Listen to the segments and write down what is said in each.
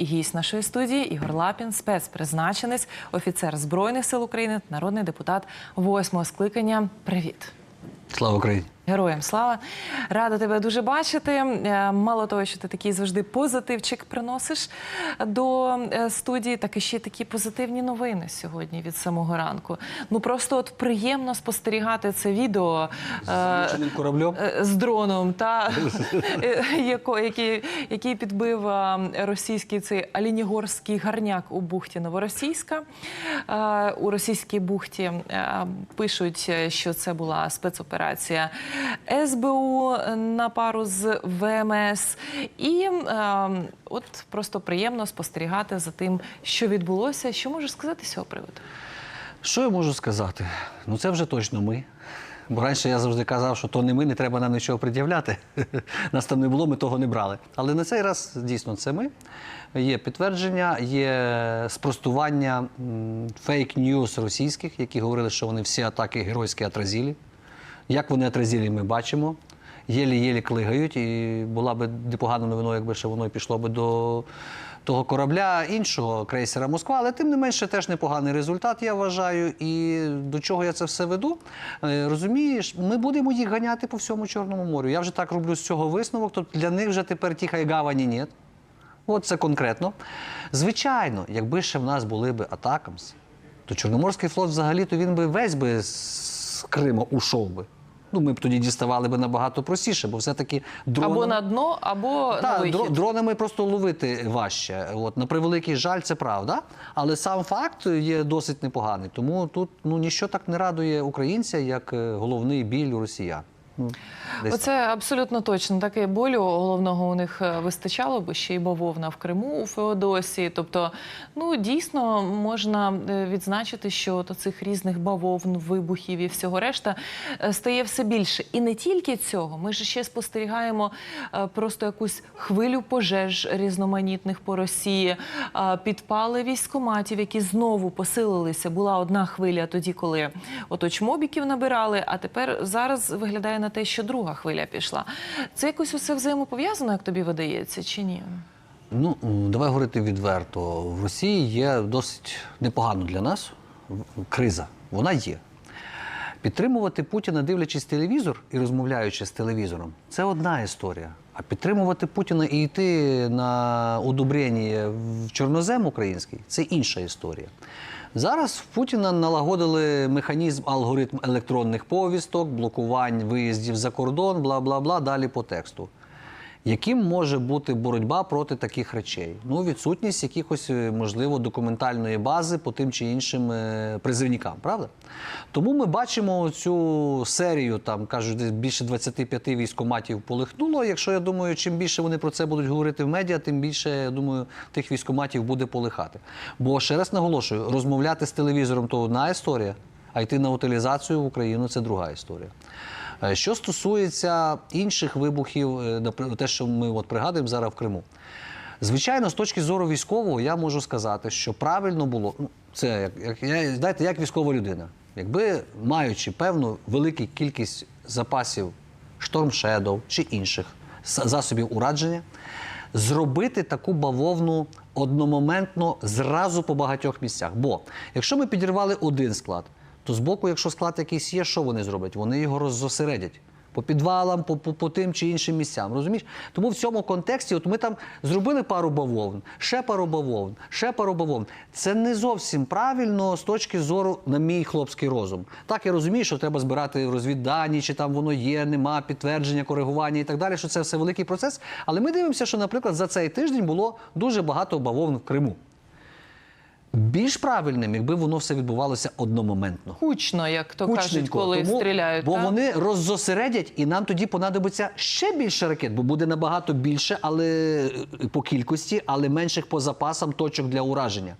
Гість нашої студії Ігор Лапін, спецпризначенець, офіцер Збройних сил України, народний депутат восьмого скликання. Привіт. Слава Україні! Героям слава! Рада тебе дуже бачити. Е, Мало того, що ти такий завжди позитивчик приносиш до е, студії, так і ще такі позитивні новини сьогодні від самого ранку. Ну просто от приємно спостерігати це відео е, кораблем. е, з дроном, та який, який підбив російський цей Алінігорський гарняк у бухті Новоросійська. Е, У російській бухті е, пишуть, що це була спецоперація СБУ на пару з ВМС. І е, от просто приємно спостерігати за тим, що відбулося. Що можеш сказати з цього приводу? Що я можу сказати? Ну це вже точно ми. Бо раніше я завжди казав, що то не ми, не треба нам нічого пред'являти. Нас там не було, ми того не брали. Але на цей раз дійсно це ми. Є підтвердження, є спростування фейк-ньюс російських, які говорили, що вони всі атаки геройські отразили. Як вони отразили, ми бачимо. Єлі-єлі клигають, і була б непогана новиною, якби ще воно пішло б до того корабля іншого крейсера Москва, але тим не менше теж непоганий результат, я вважаю. І до чого я це все веду? Е, Розумієш, ми будемо їх ганяти по всьому Чорному морю. Я вже так роблю з цього висновок, тобто для них вже тепер тіха гавані ні. От це конкретно. Звичайно, якби ще в нас були б атакамс, то Чорноморський флот взагалі-то він би весь би з Крима ушов би. Ну, ми б тоді діставали би набагато простіше, бо все-таки дронами... Або на дно, або на Так, вихід. дронами просто ловити важче. От, на превеликий жаль, це правда. Але сам факт є досить непоганий. Тому тут ну, ніщо так не радує українця, як е, головний біль у росіян. Ну, десь Оце абсолютно точно. Таке болю головного у них е, вистачало, бо ще й бавовна в Криму у Феодосії. Тобто, ну дійсно можна е, відзначити, що от цих різних бавовн, вибухів і всього решта е, стає все більше. І не тільки цього. Ми ж ще спостерігаємо просто якусь хвилю пожеж різноманітних по Росії, підпали військоматів, які знову посилилися. Була одна хвиля тоді, коли ото чмобіків набирали, а тепер зараз виглядає на те, що друга хвиля пішла. Це якось усе взаємопов'язано, як тобі видається, чи ні? Ну, давай говорити відверто. В Росії є досить непогано для нас криза. Вона є. Підтримувати Путіна, дивлячись телевізор і розмовляючи з телевізором, це одна історія. А підтримувати Путіна і йти на удобрення в чорнозем український це інша історія. Зараз в Путіна налагодили механізм алгоритм електронних повісток, блокувань виїздів за кордон, бла бла бла, далі по тексту. Яким може бути боротьба проти таких речей? Ну, відсутність якихось, е, можливо, документальної бази по тим чи іншим е, призивникам, правда? Тому ми бачимо цю серію, там кажуть, десь більше 25 військоматів полихнуло. Якщо я думаю, чим більше вони про це будуть говорити в медіа, тим більше я думаю, тих військоматів буде полихати. Бо ще раз наголошую, розмовляти з телевізором то одна історія, а йти на утилізацію в Україну це друга історія. Е, Що стосується інших вибухів, е, те, що ми от пригадуємо зараз в Криму. Звичайно, з точки зору військового, я можу сказати, що правильно було. Ну, це як, я знаєте, як військова людина. Якби маючи певну велику кількість запасів Shadow чи інших засобів ураження, зробити таку бавовну одномоментно зразу по багатьох місцях. Бо якщо ми підірвали один склад, то збоку, якщо склад якийсь є, що вони зроблять? Вони його роззосередять. По підвалам, по, по, по тим чи іншим місцям. Розумієш? Тому в цьому контексті, от ми там зробили пару бавовн, ще пару бавовн, ще пару бавовн. Це не зовсім правильно з точки зору, на мій хлопський розум. Так я розумію, що треба збирати розвіддані, чи там воно є, нема, підтвердження, коригування і так далі, що це все великий процес. Але ми дивимося, що, наприклад, за цей тиждень було дуже багато бавовн в Криму. Більш правильним, якби воно все відбувалося одномоментно. Кучно, як то кажуть, Кучненько. коли Тому- стріляють. Бо так? вони роззосередять, і нам тоді понадобиться ще більше ракет, бо буде набагато більше, але е, по кількості, але менших по запасам точок для ураження.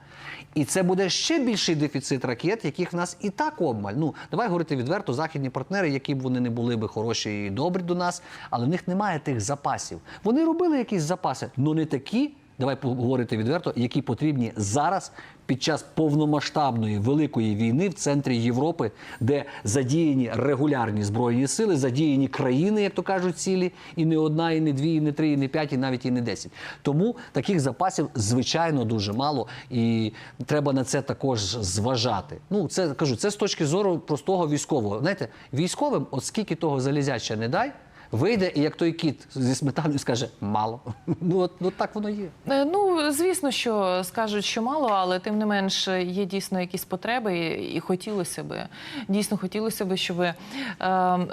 І це буде ще більший дефіцит ракет, яких в нас і так обмаль. Ну давай говорити відверто, західні партнери, які б вони не були би хороші і добрі до нас, але в них немає тих запасів. Вони робили якісь запаси, але не такі. Давай говорити відверто, які потрібні зараз під час повномасштабної великої війни в центрі Європи, де задіяні регулярні збройні сили, задіяні країни, як то кажуть, цілі, і не одна, і не дві, і не три, і не п'ять, і навіть і не десять. Тому таких запасів звичайно дуже мало, і треба на це також зважати. Ну це кажу, це з точки зору простого військового. Знаєте, військовим, от скільки того залізяча не дай. Вийде і як той кіт зі сметаною скаже мало. Ну от, от так воно є. Е, Ну, звісно, що скажуть, що мало, але тим не менш є дійсно якісь потреби, і хотілося би. Дійсно, хотілося би, щоб е,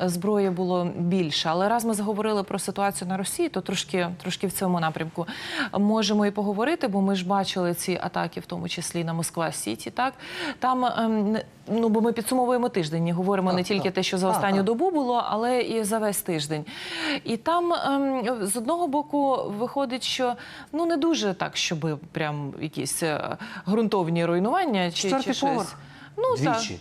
зброї було більше. Але раз ми заговорили про ситуацію на Росії, то трошки, трошки в цьому напрямку можемо і поговорити, бо ми ж бачили ці атаки, в тому числі на Москва Сіті. Так там не- ну бо ми підсумовуємо тиждень, говоримо Так, не тільки так. те, що за останню так. добу було, але і за весь тиждень. І там ем, з одного боку виходить, що ну не дуже так, щоб прям якісь е, ґрунтовні руйнування чи, Четвертий чи щось. поверх. Ну так. Двічі.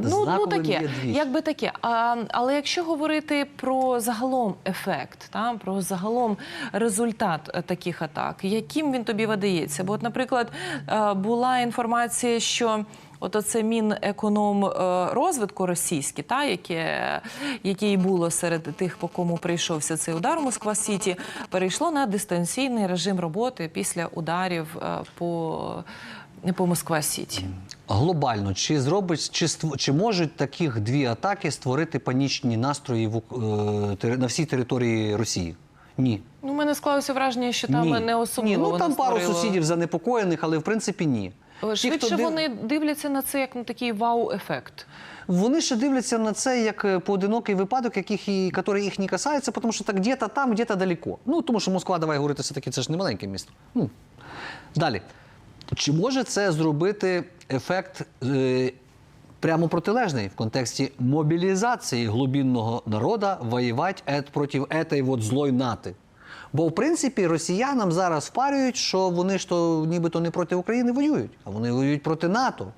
Ну, ну таке, якби таке. А, але якщо говорити про загалом ефект, та, про загалом результат е, таких атак, яким він тобі видається? Бо, от, наприклад, е, була інформація, що от оце Мінеконом е, розвитку російське, та, яке, яке і було серед тих, по кому прийшовся цей удар у Москва Сіті, перейшло на дистанційний режим роботи після ударів по, по Москва Сіті. Глобально, чи зробить, чи чи можуть таких дві атаки створити панічні настрої в, е, на всій території Росії? Ні. Ну, у мене склалося враження, що там ні. не особливо. Ні, ну там пару створило. сусідів занепокоєних, але в принципі ні. Ті, Швидше хто див- вони дивляться на це як на такий вау-ефект. Вони ще дивляться на це як е, поодинокий випадок, яких і, який їх не касається, тому що так где-то там, где-то далеко. Ну, тому що Москва, давай говорити, все-таки це ж не маленьке місто. Ну, далі. Чи може це зробити ефект е, прямо протилежний в контексті мобілізації глубинного народу воювати проти этой вот злої нати? Бо, в принципі, росіянам зараз впарюють, що вони ж то нібито не проти України воюють, а вони воюють проти НАТО.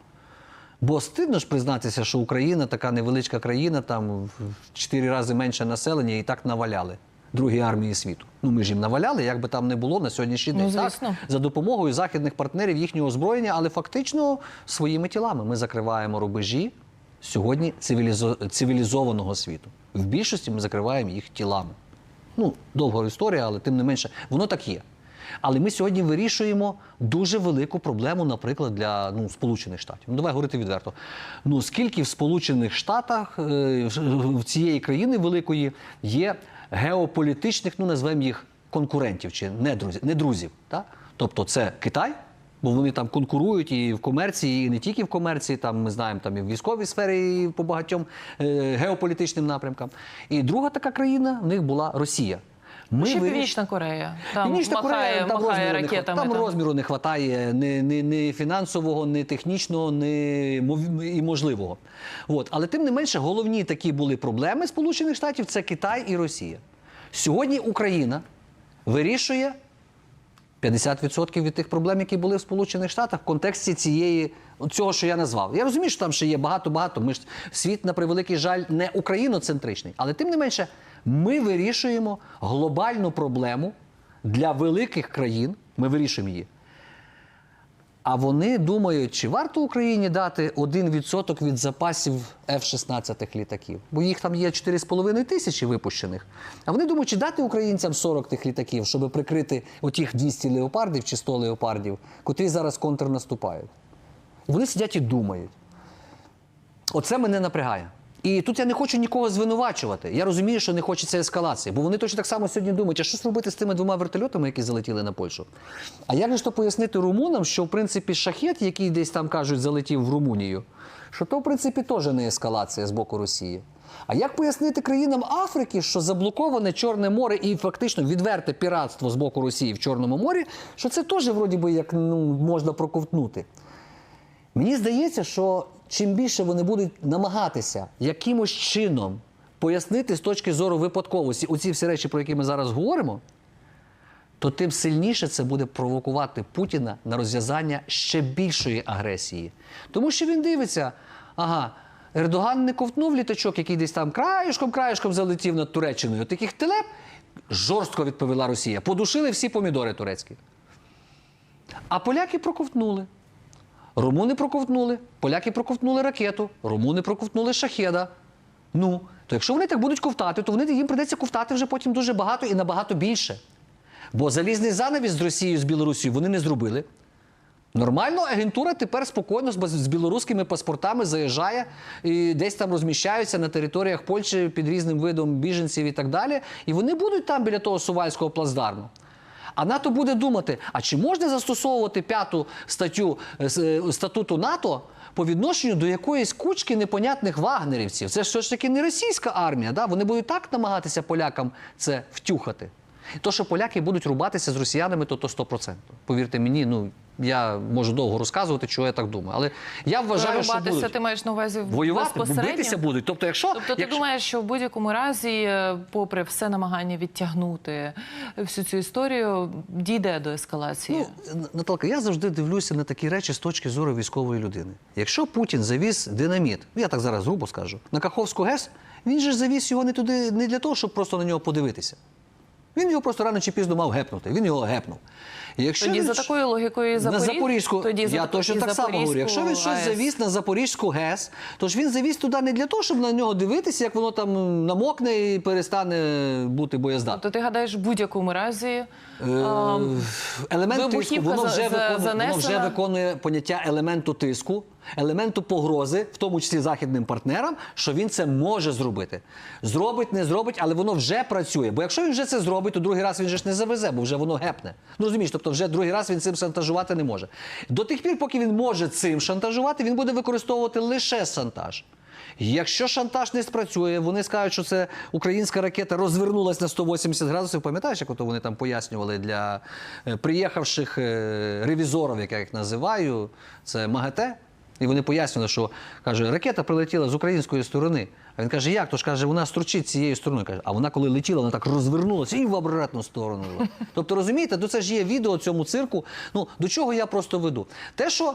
Бо стидно ж признатися, що Україна така невеличка країна, там в чотири рази менше населення і так наваляли другій армії світу. Ну ми ж їм наваляли, як би там не було на сьогоднішній Ну, так? За допомогою західних партнерів їхнього озброєння, але фактично своїми тілами ми закриваємо рубежі сьогодні цивілізо- цивілізованого світу. В більшості ми закриваємо їх тілами. Ну, довга історія, але тим не менше, воно так є. Але ми сьогодні вирішуємо дуже велику проблему, наприклад, для ну, Сполучених Штатів. Ну, давай говорити відверто. Ну, скільки в Сполучених Штатах е, в цієї країни великої є геополітичних, ну назвемо їх конкурентів чи не друзів. Так? Тобто це Китай, бо вони там конкурують і в комерції, і не тільки в комерції. Там ми знаємо там і в військовій сфері, і по багатьом е, геополітичним напрямкам. І друга така країна в них була Росія. Ми Ще виріш- Північна Корея. Там Північна махає, Корея, там, махає розміру, не, ракетами. там там. розміру не вистачає ні, ні, ні фінансового, ні технічного, ні мов- і можливого. От. Але тим не менше, головні такі були проблеми Сполучених Штатів це Китай і Росія. Сьогодні Україна вирішує 50% від тих проблем, які були в Сполучених Штатах в контексті цієї цього, що я назвав. Я розумію, що там ще є багато-багато. Ми ж світ, на превеликий жаль, не україноцентричний, але тим не менше, ми вирішуємо глобальну проблему для великих країн. Ми вирішуємо її. А вони думають, чи варто Україні дати 1% від запасів F-16 літаків, бо їх там є 4,5 тисячі випущених. А вони думають, чи дати українцям 40 тих літаків, щоб прикрити отіх 200 леопардів чи 100 леопардів, котрі зараз контрнаступають. Вони сидять і думають. Оце мене напрягає. І тут я не хочу нікого звинувачувати. Я розумію, що не хочеться ескалації, бо вони точно так само сьогодні думають, а що ж робити з тими двома вертольотами, які залетіли на Польщу? А як же то пояснити румунам, що в принципі шахет, який десь там кажуть, залетів в Румунію, що то в принципі теж не ескалація з боку Росії. А як пояснити країнам Африки, що заблоковане Чорне море і фактично відверте піратство з боку Росії в Чорному морі, що це теж вроді би як ну, можна проковтнути? Мені здається, що чим більше вони будуть намагатися якимось чином пояснити з точки зору випадковості оці всі речі, про які ми зараз говоримо, то тим сильніше це буде провокувати Путіна на розв'язання ще більшої агресії. Тому що він дивиться, ага, Ердоган не ковтнув літачок, який десь там краєшком-краєшком залетів над Туреччиною. Таких телеп жорстко відповіла Росія. Подушили всі помідори турецькі. А поляки проковтнули. Румуни проковтнули, поляки проковтнули ракету, румуни проковтнули шахеда. Ну, то якщо вони так будуть ковтати, то вони їм придеться ковтати вже потім дуже багато і набагато більше. Бо залізний занавіс з Росією, з Білорусією вони не зробили. Нормально, агентура тепер спокійно з білоруськими паспортами заїжджає і десь там розміщаються на територіях Польщі під різним видом біженців і так далі. І вони будуть там біля того сувальського плацдарму. А НАТО буде думати: а чи можна застосовувати п'яту статтю е, е, статуту НАТО по відношенню до якоїсь кучки непонятних вагнерівців? Це ж все ж таки не російська армія. Да? Вони будуть так намагатися полякам це втюхати. То, що поляки будуть рубатися з росіянами, то то 100%. Повірте мені, ну я можу довго розказувати, чого я так думаю. Але я вважаю, що будуть ти маєш на увазі воювати, битися будуть. Тобто, якщо, Тобто ти якщо... думаєш, що в будь-якому разі, е, попри все намагання відтягнути всю цю історію, дійде до ескалації? Ну, Наталка, я завжди дивлюся на такі речі з точки зору військової людини. Якщо Путін завіз динаміт, я так зараз грубо скажу, на Каховську ГЕС, він же завіз його не туди не для того, щоб просто на нього подивитися. Він його просто рано чи пізно мав гепнути. Він його гепнув. І якщо тоді він за такою логікою і на Запорізьку, тоді я точно так само говорю. Якщо він щось завіз на Запорізьку ГЕС, то ж він завіз туди не для того, щоб на нього дивитися, як воно там намокне і перестане бути боєздатним. Тобто ти гадаєш в будь-якому разі Е, Елемент тиску, воно вже, за- за- виконує, воно вже виконує поняття елементу тиску, елементу погрози, в тому числі західним партнерам, що він це може зробити. Зробить, не зробить, але воно вже працює. Бо якщо він вже це зробить, то другий раз він же ж не завезе, бо вже воно гепне. Ну розумієш, тобто вже другий раз він цим шантажувати не може. До тих пір, поки він може цим шантажувати, він буде використовувати лише шантаж. Якщо шантаж не спрацює, вони скажуть, що це українська ракета розвернулась на 180 градусів. Пам'ятаєш, як ото вони там пояснювали для е, приїхавших е, ревізорів, як я їх називаю, це МАГАТЕ. І вони пояснювали, що каже, ракета прилетіла з української сторони. А він каже, як? То ж каже, вона стручить цією стороною. Каже, а вона коли летіла, вона так розвернулася і в обратну сторону. Тобто, розумієте, то це ж є відео цьому цирку. Ну до чого я просто веду? Те, що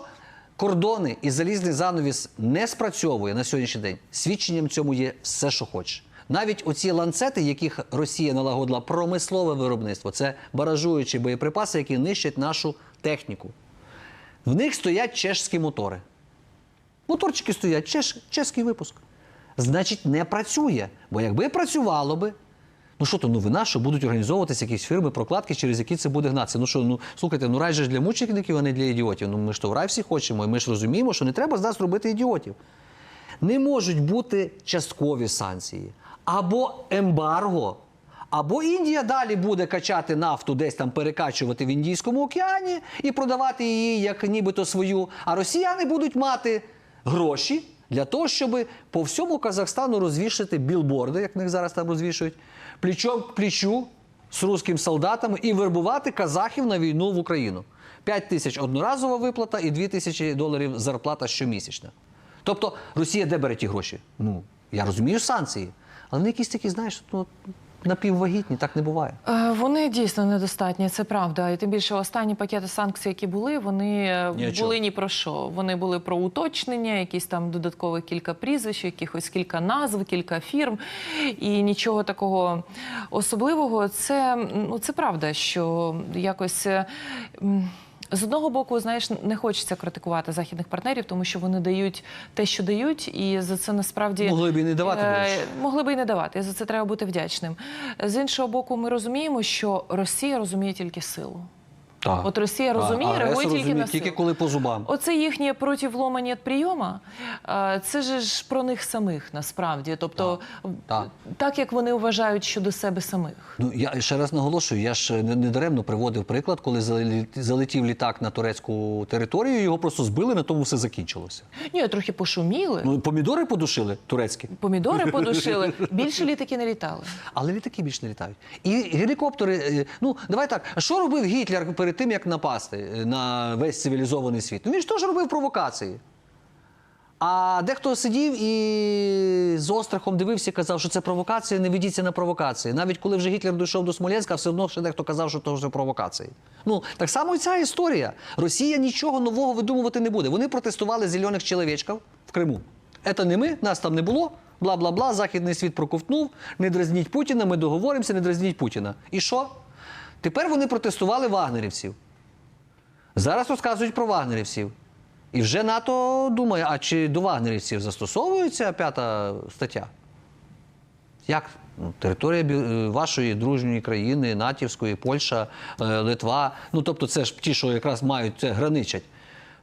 кордони і залізний занавіс не спрацьовує на сьогоднішній день. Свідченням цьому є все, що хочеш. Навіть оці ланцети, яких Росія налагодила промислове виробництво, це баражуючі боєприпаси, які нищать нашу техніку. В них стоять чешські мотори. Моторчики стоять, чеш, чеський випуск. Значить, не працює. Бо якби працювало би, ну що то новина, що будуть організовуватися якісь фірми, прокладки, через які це буде гнатися. Ну що, ну слухайте, ну рай же ж для мучеників, а не для ідіотів. Ну ми ж то в рай всі хочемо, і ми ж розуміємо, що не треба з нас робити ідіотів. Не можуть бути часткові санкції або ембарго. Або Індія далі буде качати нафту, десь там перекачувати в Індійському океані і продавати її як нібито свою. А росіяни будуть мати гроші для того, щоб по всьому Казахстану розвішати білборди, як них зараз там розвішують, плічом к плічу з русським солдатами і вербувати казахів на війну в Україну. 5 тисяч одноразова виплата і 2 тисячі доларів зарплата щомісячна. Тобто Росія де бере ті гроші? Ну, я розумію санкції, але вони якісь такі, знаєш, ну, напіввагітні, так не буває. Е, Вони дійсно недостатні, це правда. І тим більше останні пакети санкцій, які були, вони е, Ні о чому. були ні про що. Вони були про уточнення, якісь там додаткових кілька прізвищ, якихось кілька назв, кілька фірм. І нічого такого особливого. Це, ну, це правда, що якось. З одного боку, знаєш, не хочеться критикувати західних партнерів, тому що вони дають те, що дають, і за це насправді Могли б і не давати, Е, могли би і не давати. і За це треба бути вдячним. З іншого боку, ми розуміємо, що Росія розуміє тільки силу. Так. От Росія розуміє, а, реагує тільки на тільки коли по зубам. Оце їхнє противломання прийома, це ж про них самих насправді. Тобто, Так. так як вони вважають щодо себе самих. Ну я ще раз наголошую, я ж не, не приводив приклад, коли залетів літак на турецьку територію, його просто збили, на тому все закінчилося. Ні, трохи пошуміли, Ну помідори подушили турецькі. помідори подушили. Більше літаки не літали. Але літаки більше не літають. І гелікоптери. е, Ну давай так. Що робив Гітлер перед тим, як напасти е, на весь цивілізований світ? Ну він ж теж робив провокації. А дехто сидів і з острахом дивився і казав, що це провокація, не ведіться на провокації. Навіть коли вже Гітлер дійшов до Смоленська, все одно ще дехто казав, що це провокації. Ну так само і ця історія. Росія нічого нового видумувати не буде. Вони протестували зелених чоловічків в Криму. Це не ми, нас там не було. Бла бла бла. Західний світ проковтнув. Не дразніть Путіна, ми договоримося, не дразніть Путіна. І що? Тепер вони протестували вагнерівців. Зараз розказують про вагнерівців. І вже НАТО думає, а чи до вагнерівців застосовується п'ята стаття? Як? Ну, територія е, вашої дружньої країни, натівської, Польща, е, Литва. Ну тобто, це ж ті, що якраз мають це граничать.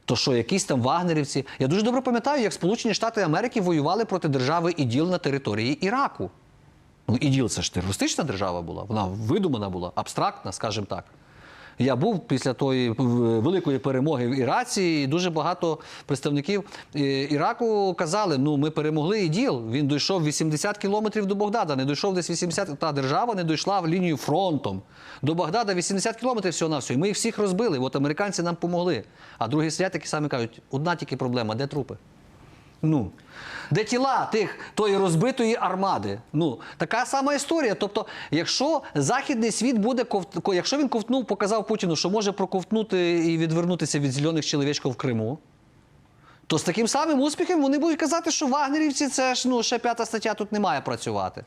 То що якісь там вагнерівці. Я дуже добре пам'ятаю, як Сполучені Штати Америки воювали проти держави іділ на території Іраку. Ну, іділ це ж терористична держава була, вона видумана була, абстрактна, скажімо так. Я був після тої великої перемоги в Іраці, і дуже багато представників е, Іраку казали: ну ми перемогли іділ. Він дійшов 80 кілометрів до Богдада, не дійшов десь 80, та держава не дійшла в лінію фронтом. До Богдада 80 кілометрів всього на всього. Ми їх всіх розбили. От американці нам помогли. А другі сидять такі самі кажуть: одна тільки проблема, де трупи? Ну, де тіла тих тої розбитої армади? Ну, така сама історія. Тобто, якщо західний світ буде ковт... якщо він ковтнув, показав Путіну, що може проковтнути і відвернутися від зелених чоловічків в Криму, то з таким самим успіхом вони будуть казати, що вагнерівці це ж ну ще п'ята стаття тут не має працювати.